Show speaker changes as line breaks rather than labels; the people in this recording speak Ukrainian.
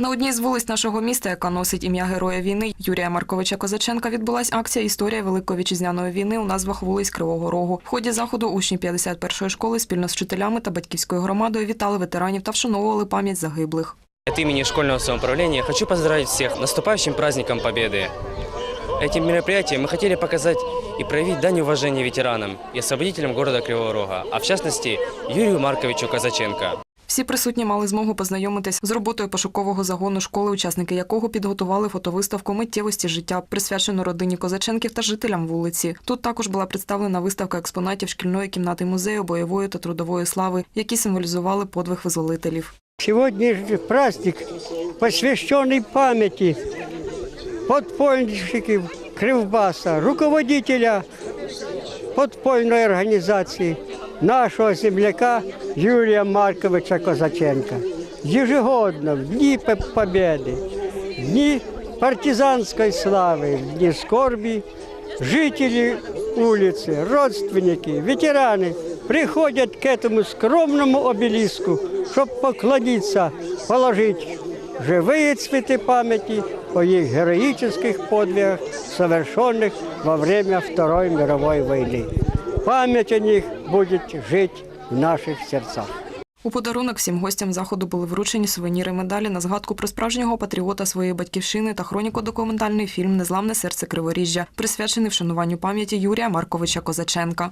На одній з вулиць нашого міста, яка носить ім'я Героя війни Юрія Марковича Козаченка, відбулась акція Історія Великої вітчизняної війни у назвах вулиць Кривого Рогу. В ході заходу учні 51-ї школи спільно з вчителями та батьківською громадою вітали ветеранів та вшановували пам'ять загиблих.
От имени школьного самоуправления хочу поздравить всех с наступающим праздником Победы. Этим мероприятием мы хотели показать и проявить дань уважения ветеранам и освободителям города Кривого Рога, а в частности Юрию Марковичу Казаченко.
Всі присутні мали змогу познайомитись з роботою пошукового загону школи, учасники якого підготували фотовиставку миттєвості життя, присвячену родині Козаченків та жителям вулиці. Тут також була представлена виставка експонатів шкільної кімнати музею бойової та трудової слави, які символізували подвиг визволителів.
Сегодняшний праздник, посвященный памяти подпольщиков Кривбаса, руководителя подпольной организации нашего земляка Юрия Марковича Козаченка. Ежегодно, в Дни П- Победы, в Дни партизанской славы, в Дни скорби, жители улицы, родственники, ветераны приходят к этому скромному обелиску, чтобы поклониться, положить живые цветы памяти о их героических подвигах, совершенных во время Второй мировой войны. Память о них буде жить в наших серцях.
У подарунок всім гостям заходу були вручені сувеніри медалі на згадку про справжнього патріота своєї батьківщини та хроніко-документальний фільм Незламне серце Криворіжжя, присвячений вшануванню пам'яті Юрія Марковича Козаченка.